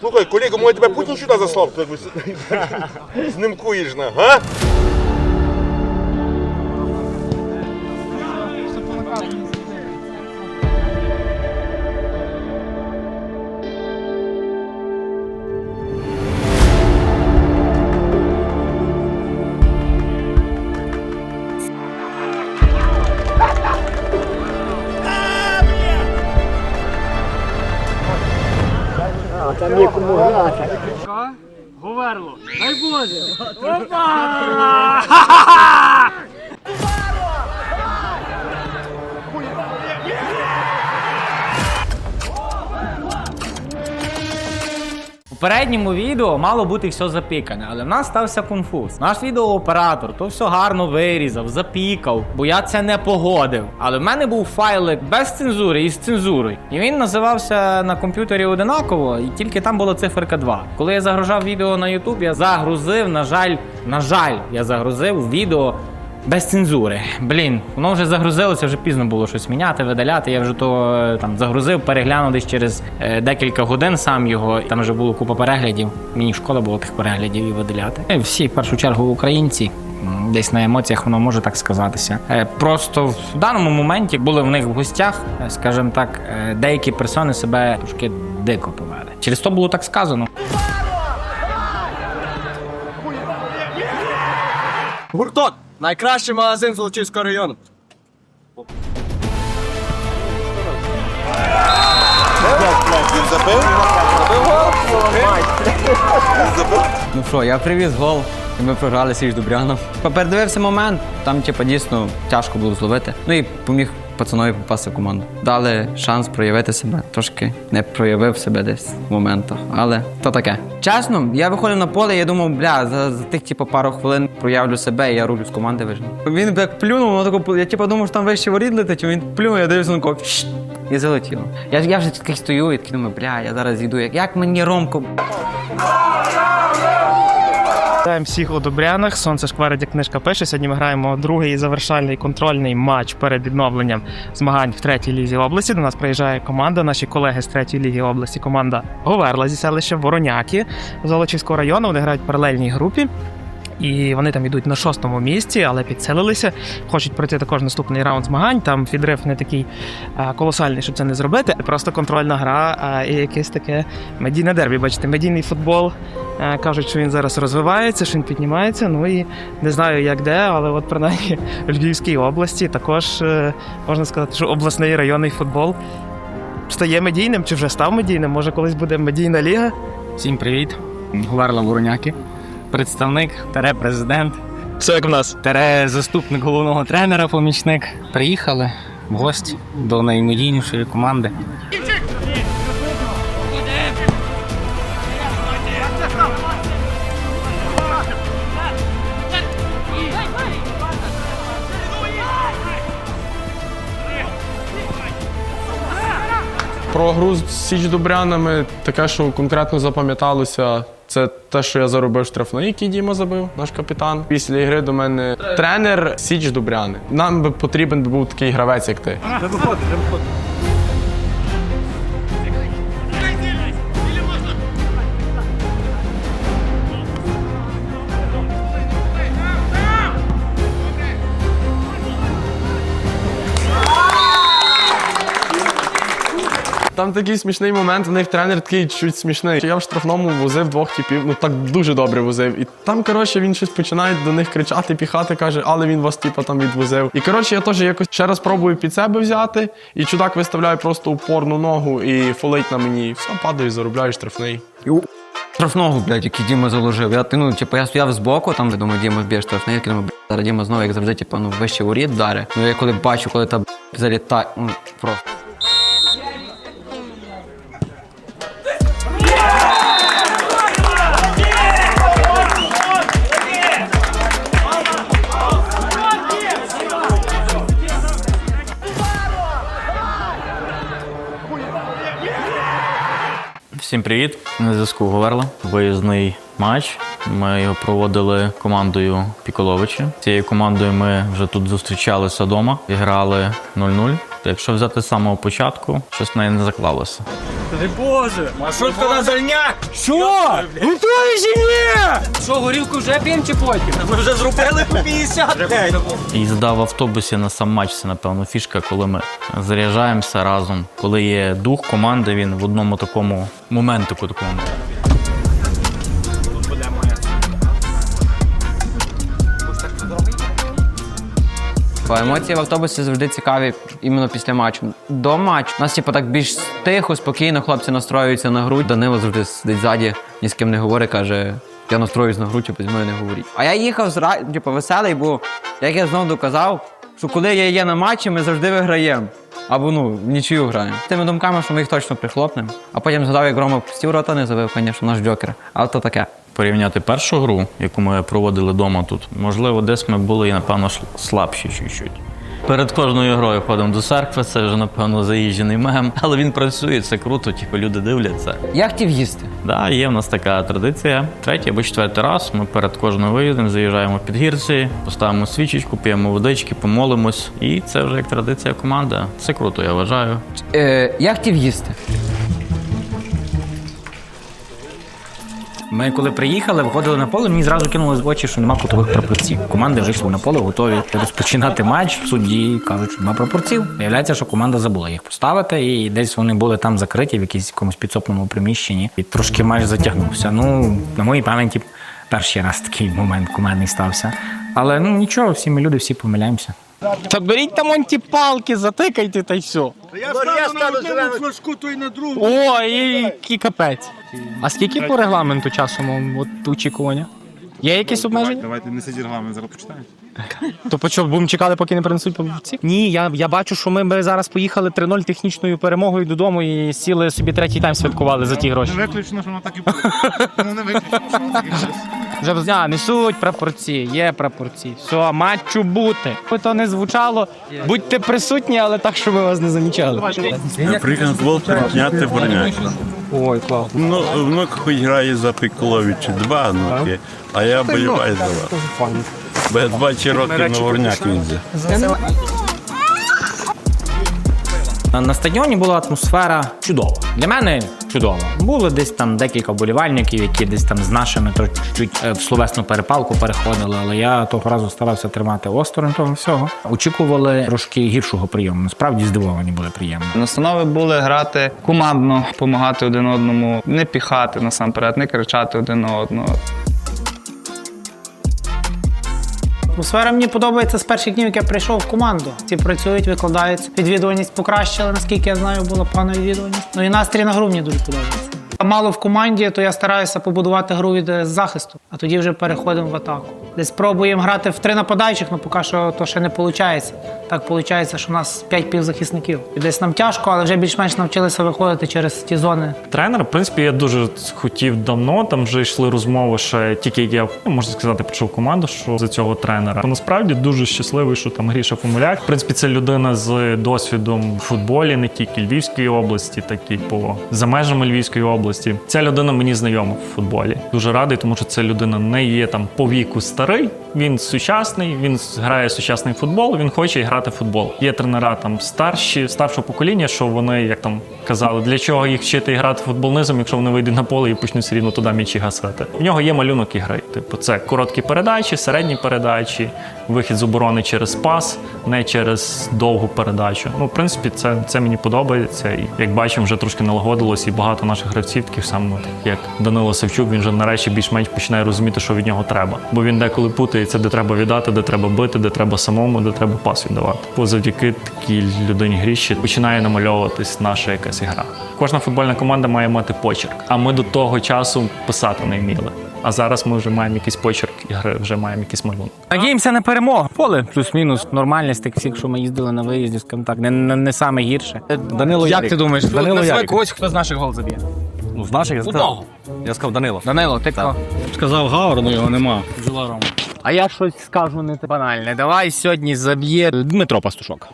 Слухай, колега, може тебе Путін сюди заслав? Ти якось Знимкуєш на, га? Передньому відео мало бути все запікане, але в нас стався конфуз. Наш відеооператор то все гарно вирізав, запікав, бо я це не погодив. Але в мене був файлик без цензури і з цензурою. І він називався на комп'ютері одинаково, і тільки там була циферка 2. Коли я загружав відео на YouTube, я загрузив, на жаль, на жаль, я загрузив відео без цензури. Блін, воно вже загрузилося, вже пізно було щось міняти, видаляти. Я вже то е, там загрузив, переглянув десь через е, декілька годин сам його. Там вже було купа переглядів. Мені шкода було тих переглядів і видаляти. Е, Всі в першу чергу українці. Десь на емоціях воно може так сказатися. Просто в даному моменті були в них в гостях, скажімо так, деякі персони себе трошки дико повели. Через то було так сказано. Гурток! Найкращий магазин Золочівського району. Він забив? Він забив? Ну що, я привіз гол, і ми програли Січ Дубряном. Попередивився момент, там типу, дійсно тяжко було зловити. Ну і поміг пацанові попасти в команду. Дали шанс проявити себе. Трошки не проявив себе десь в моментах, але то таке. Чесно, я виходив на поле, я думав, бля, за, за тих типу, пару хвилин проявлю себе, і я рулю з команди вижну. Він як плюнув, воно тако, я типу думав, що там вище воріт летить, він плюнув, я дивлюся на кого. І залетіло. Я, я вже такий стою і такий думаю, бля, я зараз зійду. Як, як мені Ромко Вітаємо всіх у Добрянах. Сонце шкварить, як книжка пише. Сьогодні ми граємо другий завершальний контрольний матч перед відновленням змагань в третій лізі області. До нас приїжджає команда, наші колеги з третьої ліги області. Команда Говерла зі селища Вороняки Золочівського району. Вони грають в паралельній групі. І вони там йдуть на шостому місці, але підсилилися. Хочуть пройти також наступний раунд змагань. Там відрив не такий а, колосальний, щоб це не зробити. Просто контрольна гра а, і якесь таке медійне дербі. Бачите, медійний футбол. Е, Кажуть, що він зараз розвивається, що він піднімається. Ну і не знаю як де, але от принаймні в Львівській області також е, можна сказати, що обласний районний футбол стає медійним чи вже став медійним. Може, колись буде медійна ліга. Всім привіт! Гуверла Вороняки, представник, тере президент, Все як в нас. тере заступник головного тренера, помічник. Приїхали в гості до наймедійнішої команди. Про гру з Січ Добрянами таке, що конкретно запам'яталося. Це те, що я заробив штрафний, який Діма забив, наш капітан. Після ігри до мене тренер Січ Добряни. Нам би потрібен був такий гравець, як ти. Там такий смішний момент, в них тренер такий чуть смішний. Я в штрафному возив двох типів, ну так дуже добре возив. І там, коротше, він щось починає до них кричати, піхати, каже, але він вас типа там відвозив. І коротше, я теж якось ще раз пробую під себе взяти, і чудак виставляє просто упорну ногу і фолить на мені. Все, падаю, заробляю штрафний. Штрафного, блядь, який Діма заложив. Я, ну, типу, я стояв збоку, там, думаю, Діма вб'є штрафний, я думаю, блядь, зараз Діма знову, як завжди, типу, ну, вище воріт вдаре. Ну, я коли бачу, коли та блядь, залітає, ну, просто. Всім привіт! На зв'язку Говерла. Виїзний матч. Ми його проводили командою Піколовича. Цією командою ми вже тут зустрічалися вдома і грали 0-0. Якщо взяти з самого початку, щось не заклалося. Боже, маршрутка на дальняк! Що? Готові чи ні? Що, горілку вже п'ємо чи потім? Ми вже зробили по 50. Їзда в автобусі на сам матч це, напевно, фішка, коли ми заряджаємося разом. Коли є дух команди, він в одному такому моментику такому. Бо емоції в автобусі завжди цікаві іменно після матчу. До матчу у нас типу, так більш тихо, спокійно, хлопці настроюються на грудь. Данило завжди сидить ззаді, ні з ким не говорить, каже. Я настроюсь на грудь, типу, зі мною не говоріть. А я їхав зра... типу, веселий, бо як я знову доказав, що коли я є на матчі, ми завжди виграємо. Або ну, в нічию граємо. Тими думками, що ми їх точно прихлопнемо. А потім згадав, як Рома пустів рота не забив, звісно, наш джокер. А то таке. Порівняти першу гру, яку ми проводили вдома тут, можливо, десь ми були, напевно, слабші чуть-чуть. Перед кожною грою ходимо до церкви, це вже, напевно, заїжджений мем, але він працює, це круто, типу, люди дивляться. Я хотів їсти. Да, є в нас така традиція. Третій або четвертий раз ми перед кожним виїздом заїжджаємо під гірці, поставимо свічечку, п'ємо водички, помолимось. І це вже як традиція команди. Це круто, я вважаю. Е, я хотів їсти. Ми коли приїхали, виходили на поле, мені зразу кинули в очі, що нема кутових прапорців. Команди вийшли на поле, готові розпочинати матч. Судді кажуть, що нема прапорців. Виявляється, що команда забула їх поставити, і десь вони були там закриті в якійсь якомусь підсопному приміщенні. І трошки матч затягнувся. Ну, на моїй пам'яті перший раз такий момент кумедний стався. Але ну нічого, всі ми люди, всі помиляємося. Та беріть там он ті палки, затикайте та й все. Я стану на одному флажку, то й на другу. О, і, і капець. А скільки по регламенту часу мав, от, очікування? Є якісь обмеження? Давайте не сидіть регламент, зараз почитаємо. То по чому, будемо чекати, поки не принесуть покупці? Ні, я, я бачу, що ми би зараз поїхали 3-0 технічною перемогою додому і сіли собі третій тайм святкували за ті гроші. Не виключно, що воно так і буде. Ну не виключно, що воно так і буде. Вже а, несуть прапорці, є прапорці. Все, матчу бути. Би то не звучало, будьте присутні, але так, щоб ми вас не замічали. Приїхав футбол підняти Борняк. Ой, клас. Ну, внук хоч грає за Піколовича, два внуки, а я боліваю за вас. Бо я 20 років на Ворняк він. На, стадіоні була атмосфера чудова. Для мене чудова. Були десь там декілька болівальників, які десь там з нашими трошки чуть е, в словесну перепалку переходили, але я того разу старався тримати осторонь того всього. Очікували трошки гіршого прийому. Насправді здивовані були приємно. Настанови були грати командно, допомагати один одному, не піхати насамперед, не кричати один на одного. Атмосфера мені подобається з перших днів, як я прийшов в команду. Всі працюють, викладаються. Відвідуваність покращили, наскільки я знаю, була пана відвідуваність. Ну і настрій на гру дуже подобається. Мало в команді, то я стараюся побудувати гру від е, захисту, а тоді вже переходимо в атаку. Десь пробуємо грати в три нападаючих, але поки що то ще не виходить. Так виходить, що у нас п'ять півзахисників. І десь нам тяжко, але вже більш-менш навчилися виходити через ті зони Тренер, в принципі, я дуже хотів давно. Там вже йшли розмови ще тільки я ну, можна сказати, прийшов в команду, що за цього тренера. Насправді дуже щасливий, що там Гріша Фомуляк. В принципі, це людина з досвідом в футболі, не тільки Львівської області, так і по за межами Львівської області. Ця людина мені знайома в футболі. Дуже радий, тому що ця людина не є там по віку старий. Він сучасний, він грає сучасний футбол. Він хоче грати в футбол. Є тренера там старші, старшого покоління, що вони як там казали, для чого їх вчити грати в футбол низом, якщо вони вийдуть на поле і почнуть все рівно туди м'ячі гасати. В нього є малюнок ігри. Типу, це короткі передачі, середні передачі, вихід з оборони через пас, не через довгу передачу. Ну, в принципі, це, це мені подобається. І як бачимо, вже трошки налагодилось, і багато наших гравців, таких самих, як Данило Савчук, він вже нарешті більш-менш починає розуміти, що від нього треба. Бо він деколи путається, де треба віддати, де треба бити, де треба самому, де треба пас віддавати. Бо завдяки такій людині Гріші починає намальовуватись наша якась гра. Кожна футбольна команда має мати почерк. А ми до того часу писати не вміли. А зараз ми вже маємо якийсь почерк ігри, вже маємо якийсь малюнок. Надіємося на перемогу. Поле плюс-мінус нормальне з тих всіх, що ми їздили на виїзді, скажімо так, не, не, не саме гірше. Данило Як ти думаєш? Данило Назви Ярик. когось, хто з наших гол заб'є. Ну, з наших я сказав. Я сказав Данило. Данило, ти хто? Сказав Гаур, ну його нема. А я щось скажу не банальне. Давай сьогодні заб'є Дмитро Пастушок.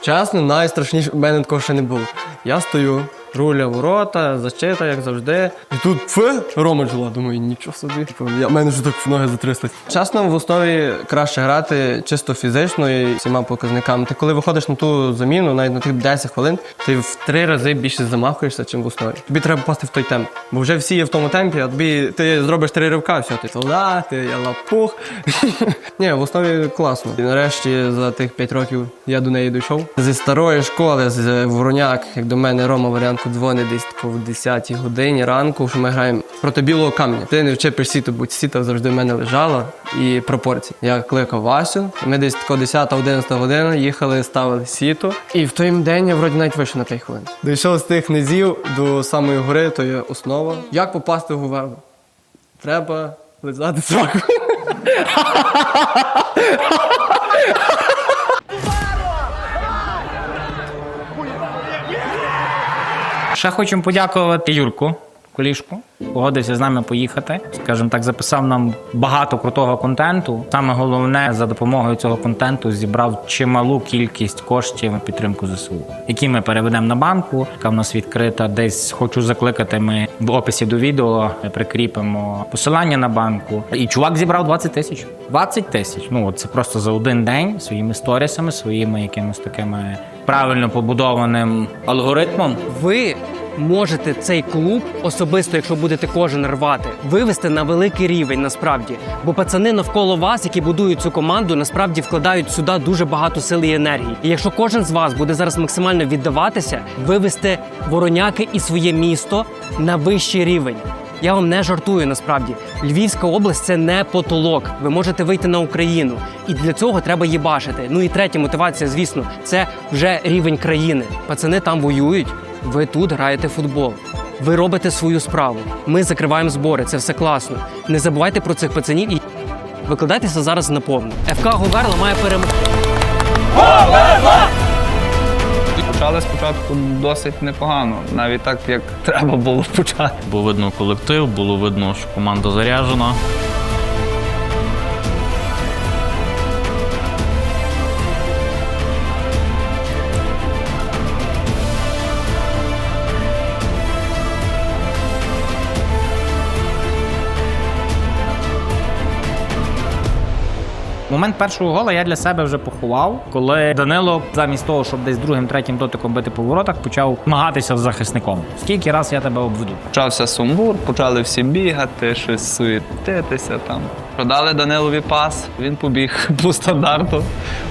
Чесно, найстрашніше в мене такого ще не було. Я стою, руля ворота, защита, як завжди. І тут фе, Рома жила, думаю, нічого собі. Типу, Я, в мене вже так в ноги затряслись. Чесно, в основі краще грати чисто фізично і всіма показниками. Ти коли виходиш на ту заміну, навіть на тих 10 хвилин, ти в три рази більше замахуєшся, ніж в основі. Тобі треба попасти в той темп. Бо вже всі є в тому темпі, а тобі ти зробиш три ривка, все, ти туди, ти я лапух. Ні, в основі класно. І нарешті за тих 5 років я до неї дійшов. Зі старої школи, з Вороняк, як до мене Рома Варіанку дзвонить десь в 10 годині ранку, що ми граємо проти білого камня. Ти не вчепиш сіту, бо сіта завжди в мене лежала і пропорції. Я кликав Васю, ми десь тако 10-11 година їхали, ставили сіту. І в той день я вроді навіть вийшов на 5 хвилин. Дійшов з тих низів до самої гори, то є основа. Як попасти в гуверну? Треба лизати сраку. Ще хочемо подякувати Юрку Колішку. Погодився з нами поїхати. Скажімо так, записав нам багато крутого контенту. Саме головне за допомогою цього контенту зібрав чималу кількість коштів на підтримку ЗСУ, які ми переведемо на банку, яка в нас відкрита. Десь хочу закликати. Ми в описі до відео прикріпимо посилання на банку. І чувак зібрав 20 тисяч. 20 тисяч. Ну от це просто за один день своїми сторісами, своїми якимись такими правильно побудованим алгоритмом. Ви можете цей клуб особисто, якщо будете кожен рвати, вивести на великий рівень насправді. Бо пацани навколо вас, які будують цю команду, насправді вкладають сюди дуже багато сили і енергії. І якщо кожен з вас буде зараз максимально віддаватися, вивести вороняки і своє місто на вищий рівень. Я вам не жартую насправді. Львівська область це не потолок. Ви можете вийти на Україну, і для цього треба їбашити. Ну і третя мотивація, звісно, це вже рівень країни. Пацани там воюють. Ви тут граєте футбол. Ви робите свою справу. Ми закриваємо збори. Це все класно. Не забувайте про цих пацанів і викладайтеся зараз на повну. ФК Говерла має перемогти. Почали спочатку досить непогано, навіть так, як треба було почати. Було видно колектив, було видно, що команда заряджена. Момент першого гола я для себе вже поховав, коли Данило, замість того, щоб десь другим, третім дотиком бити по воротах, почав змагатися з захисником. Скільки раз я тебе обведу? Почався сумбур, почали всі бігати, щось суетитися там. Продали Данилові пас, він побіг по стандарту.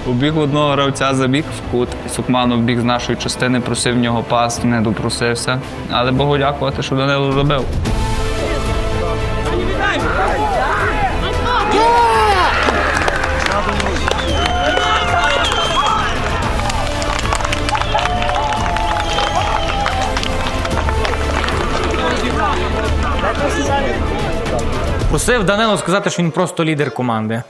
Убіг одного гравця, забіг в кут. Сукманов біг з нашої частини, просив в нього пас, не допросився. Але Богу дякувати, що Данило забив. Просив Данило сказати, що він просто лідер команди.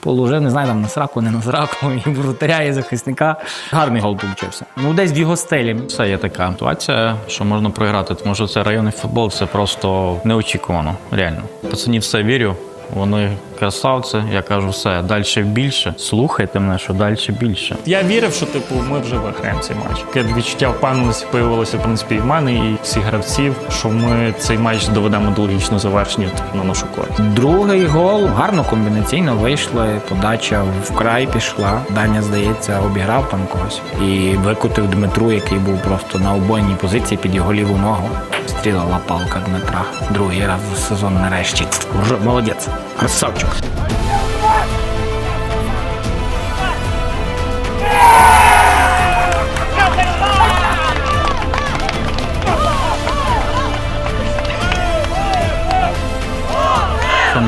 Положив, не знаю, там на сраку, не на сраку, і воротаря, і захисника. Гарний гол получився. Ну, десь в його стилі. Це є така ситуація, що можна програти, тому що це районний футбол, це просто неочікувано. Реально. Пацанів все вірю. Вони красавці, я кажу, все, далі більше. Слухайте мене, що далі більше. Я вірив, що типу ми вже виграємо цей матч. Таке відчуття впевненості появилося в принципі і в мене, і всіх гравців, що ми цей матч доведемо до логічного завершення типу, на нашу користь. Другий гол гарно комбінаційно вийшли. Подача в край пішла. Даня, здається, обіграв там когось і викотив Дмитру, який був просто на обойній позиції під його ліву ногу. Стрілила палка Дмитра. Другий раз за сезон нарешті. Молодець. Красавчик.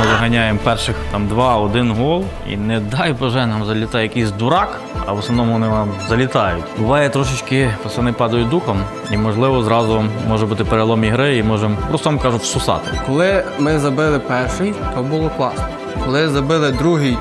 Ми заганяємо перших там два-один гол, і не дай Боже, нам залітає якийсь дурак, а в основному вони вам залітають. Буває трошечки, пацани падають духом, і можливо зразу може бути перелом ігри, і можемо просто вам кажу всусати. Коли ми забили перший, то було класно. Коли забили другий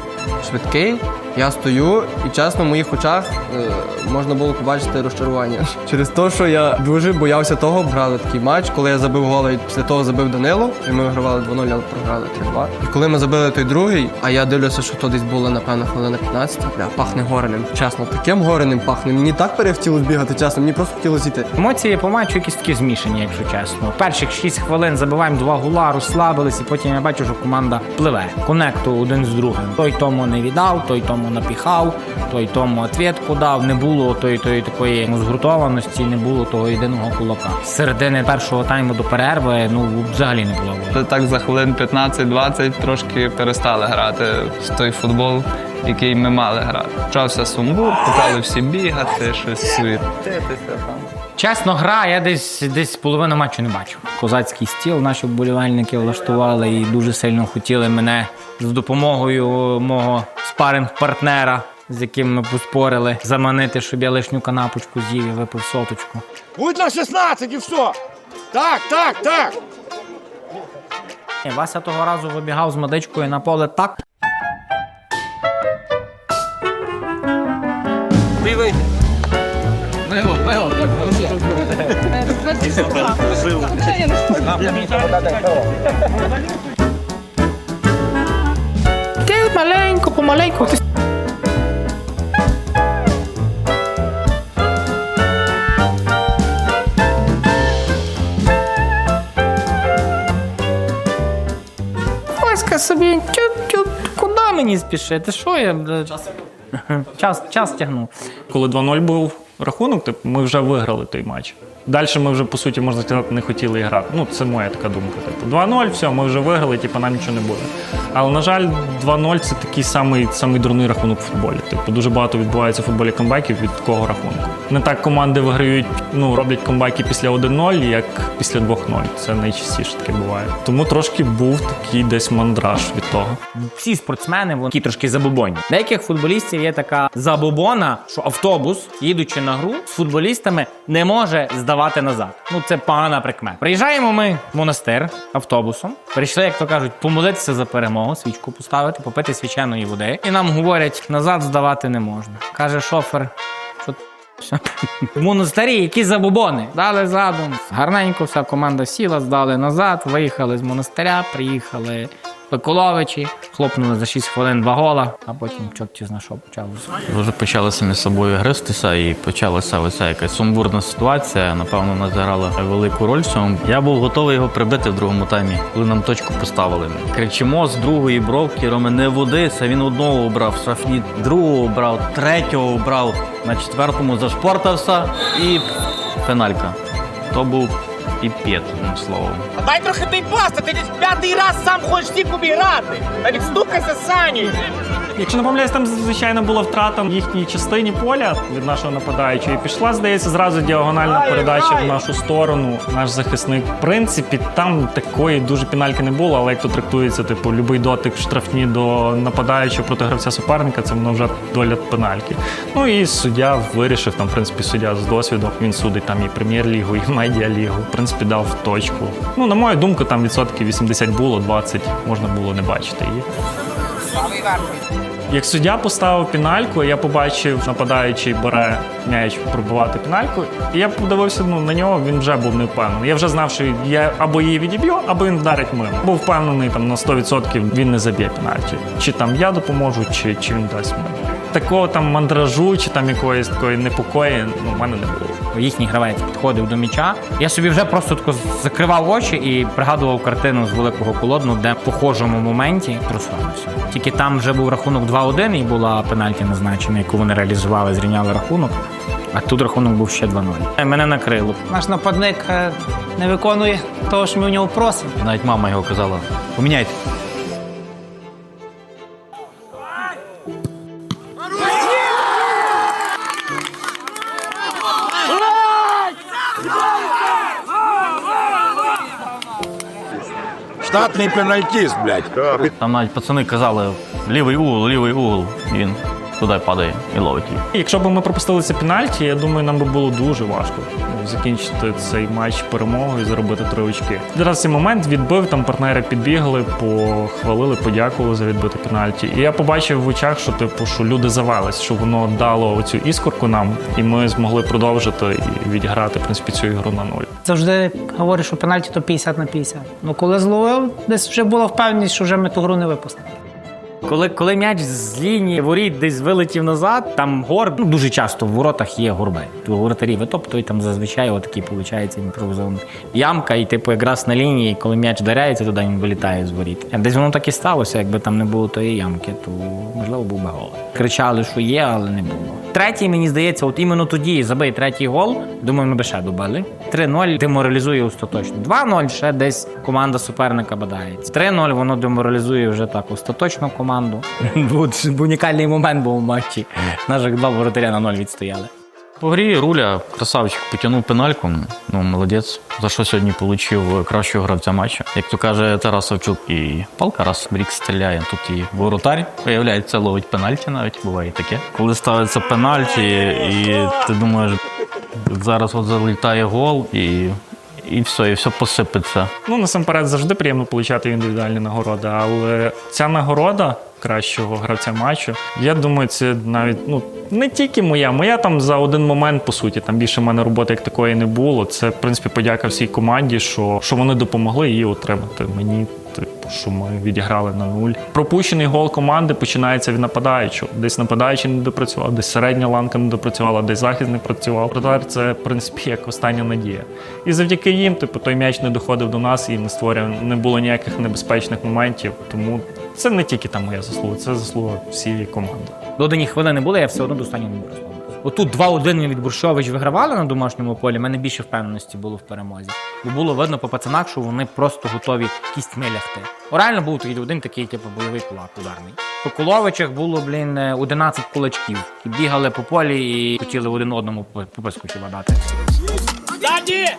швидкий, я стою, і чесно, в моїх очах е, можна було побачити розчарування. Через те, що я дуже боявся того, грали такий матч, коли я забив голи, після того забив Данило, і ми вигравали 2-0, але програли 3-2. І коли ми забили той другий, а я дивлюся, що то десь було, напевно, хвилина 15, бля, пахне гореним. Чесно, таким гореним пахне. Мені так перехотілося бігати, чесно, мені просто хотілося йти. Емоції по матчу якісь такі змішані, якщо чесно. Перших 6 хвилин забиваємо два гола, розслабились, і потім я бачу, що команда пливе. Конекту один з другим. Той тому не віддав, той тому напіхав, той тому ответку дав. Не було тої, тої такої згуртованості, не було того єдиного кулака. З середини першого тайму до перерви ну взагалі не було. Та Так за хвилин 15-20 трошки перестали грати в той футбол, який ми мали грати. Почався сумбур, почали всі бігати, щось суетитися там. Чесно, гра, я десь десь половину матчу не бачив. Козацький стіл наші вболівальники влаштували і дуже сильно хотіли мене з допомогою мого спаринг-партнера, з яким ми поспорили, заманити, щоб я лишню канапочку з'їв і випив соточку. Будь на 16 і все. Так, так, так. Вася того разу вибігав з медичкою на поле так. Ти маленько, помаленьку. Ти... Васька собі, тю-тю, куди мені спішити? Що я? бля? Час, час тягнув. Коли 2-0 був рахунок, типу, ми вже виграли той матч. Далі ми вже, по суті, можна сказати, не хотіли грати. Ну, це моя така думка. Типу, 2-0, все, ми вже виграли, типу, нам нічого не буде. Але, на жаль, 2-0 це такий самий, самий дурний рахунок в футболі. Типу, дуже багато відбувається в футболі камбеків від такого рахунку. Не так команди виграють, ну, роблять камбеки після 1-0, як після 2-0. Це найчастіше таке буває. Тому трошки був такий десь мандраж від того. всі спортсмени вони трошки забобонні. Деяких футболістів є така забобона, що автобус, їдучи на гру, з футболістами не може здавати назад. Ну це погана прикмета. Приїжджаємо ми в монастир автобусом. Прийшли, як то кажуть, помолитися за перемогу, свічку поставити, попити свяченої води. І нам говорять, назад здавати не можна. Каже шофер, що. В монастирі які забобони. Дали задум. Гарненько вся команда сіла, здали назад, виїхали з монастиря, приїхали Пеколовичі, хлопнули за 6 хвилин два гола, а потім чорті зна що почалося. Вже почали самі з собою гристися і почалася ось якась сумбурна ситуація. Напевно, вона зіграла велику роль в цьому. Я був готовий його прибити в другому таймі, коли нам точку поставили. Кричимо з другої бровки, Роме, не водися. Він одного обрав, штрафні другого обрав, третього обрав, на четвертому зашпортався і пеналька. То був піпець, одним словом. Дай трохи ти паста, ти десь п'ятий раз сам хочеш всіх обіграти. Та відстукайся Саню. Якщо не помиляюсь, там звичайно була втрата в їхній частині поля від нашого нападаючого. І пішла, здається, зразу діагональна передача в нашу сторону. Наш захисник. В принципі, там такої дуже пінальки не було, але як то трактується, типу, будь-який дотик в штрафні до нападаючого проти гравця суперника, це воно вже доля пенальки. Ну і суддя вирішив, там, в принципі, суддя з досвідом, він судить там і прем'єр-лігу, і медіалігу. В принципі, дав точку. Ну, на мою думку, там відсотків 80 було, 20 можна було не бачити її. Як суддя поставив пінальку, я побачив, нападаючий бере м'яч пробувати пінальку. І я подивився ну, на нього, він вже був не впевнений. Я вже знав, що я або її відіб'ю, або він вдарить мимо. Був впевнений там на 100% він не заб'є пенальті. Чи там я допоможу, чи, чи він дасть мені. Такого там мандражу, чи там якоїсь такої непокої, ну, в мене не було. Їхній гравець підходив до м'яча. Я собі вже просто тако закривав очі і пригадував картину з великого колодну, де в похожому моменті просунувся. Тільки там вже був рахунок 2-1 і була пенальті назначена, яку вони реалізували, зрівняли рахунок. А тут рахунок був ще 2-0. Мене накрило. Наш нападник е, не виконує того, що ми в нього просимо. Навіть мама його казала: поміняйте. Штатний пенальтіст, блядь. Там навіть пацани казали лівий угол, лівий угол. Він туди падає і ловить її. Якщо б ми пропустили це пенальті, я думаю, нам би було дуже важко закінчити цей матч перемогою і заробити три очки. Зараз цей момент відбив, там партнери підбігли, похвалили, подякували за відбити пенальті. І я побачив в очах, що типу, що люди завелись, що воно дало оцю іскорку нам, і ми змогли продовжити і відіграти в принципі цю ігру на нуль. Завжди говорю, що пенальті то 50 на 50. Ну коли зловив, десь вже була впевненість, що вже ми ту гру не випустимо. Коли, коли м'яч з лінії воріт десь вилетів назад, там горб, ну дуже часто в воротах є горби. То воротарі витоптують, там зазвичай отакий, виходить, імпровізований. Ямка, і типу якраз на лінії, коли м'яч даряється, туди він вилітає з воріт. Десь воно так і сталося, якби там не було тої ямки, то можливо був би гол. Кричали, що є, але не було. Третій, мені здається, от іменно тоді забий третій гол. Думаю, ми би ще добили. 3-0 деморалізує остаточно. 2-0 ще десь команда суперника бадається. 3-0 воно деморалізує вже так остаточно команду. Був унікальний момент був у матчі. Наших два воротаря на 0 відстояли. По грі Руля, красавчик, потягнув пенальку. Ну, молодець. За що сьогодні отримав кращого гравця матчу. Як то каже Тарас Савчук, і палка раз в рік стріляє. Тут і воротар, виявляється, ловить пенальті навіть, буває таке. Коли ставиться пенальті, і ти думаєш, зараз от залітає гол, і, і все, і все посипеться. Ну, насамперед, завжди приємно отримати індивідуальні нагороди, але ця нагорода кращого гравця матчу, я думаю, це навіть ну не тільки моя, моя там за один момент, по суті, там більше в мене роботи як такої не було. Це, в принципі, подяка всій команді, що, що вони допомогли її отримати. Мені, що ми відіграли на нуль. Пропущений гол команди починається від нападаючого. Десь нападаючий не допрацював, десь середня ланка не допрацювала, десь захист не працював. Вратар це, в принципі, як остання надія. І завдяки їм, типу, той м'яч не доходив до нас і не створював, не було ніяких небезпечних моментів. Тому це не тільки там моя заслуга, це заслуга всієї команди. Додані хвилини були, я все одно до останнього не використовував. Отут 2-1 від Буршович вигравали на домашньому полі. в мене більше впевненості було в перемозі. Бо було видно по пацанах, що вони просто готові кістьми лягти. Реально був тоді один такий, типу, бойовий кулак ударний. По Куловичах було, блін, 11 кулачків. І бігали по полі і хотіли один одному пописку по писку хіба дати. Е,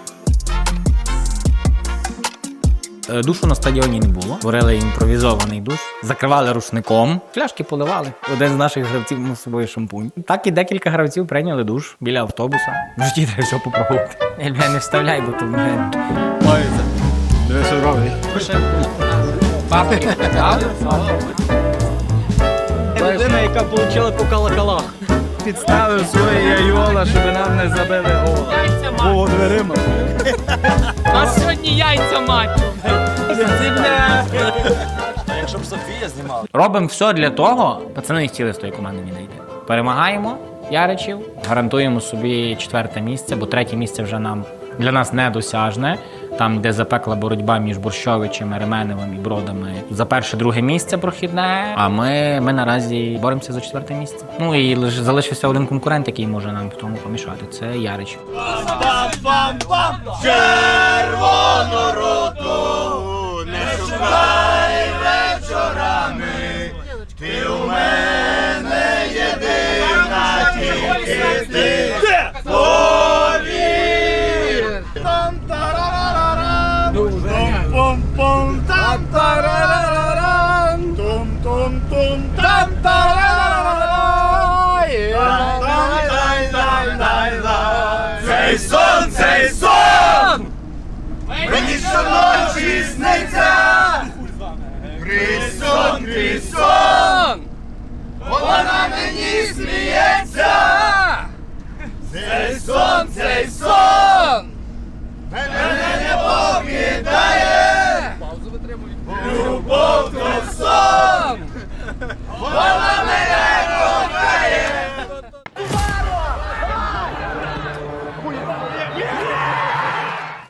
Душу на стадіоні не було. Творили імпровізований душ, закривали рушником, пляшки поливали. Один з наших гравців мав з собою шампунь. Так і декілька гравців прийняли душ біля автобуса. В житті треба все попробувати. Ельбя, не вставляй, бо то мене. Людина, яка отримала по колоколах. Підставив своє яйола, щоб нам не забили гол. Було дверима. У нас сьогодні яйця матчу. Робимо все для того, пацани не хотіли з тої команди ніде йти. Перемагаємо Яричів, гарантуємо собі четверте місце, бо третє місце вже нам для нас недосяжне. Там, де запекла боротьба між Борщовичем, Ременевим і бродами за перше-друге місце прохідне. А ми ми наразі боремося за четверте місце. Ну і лише залишився один конкурент, який може нам в тому помішати. Це Ярич. Червону роту не шукай вечорами. Ти у мене єдина тільки ти. Цей сон, цей сон! Мені щоночі!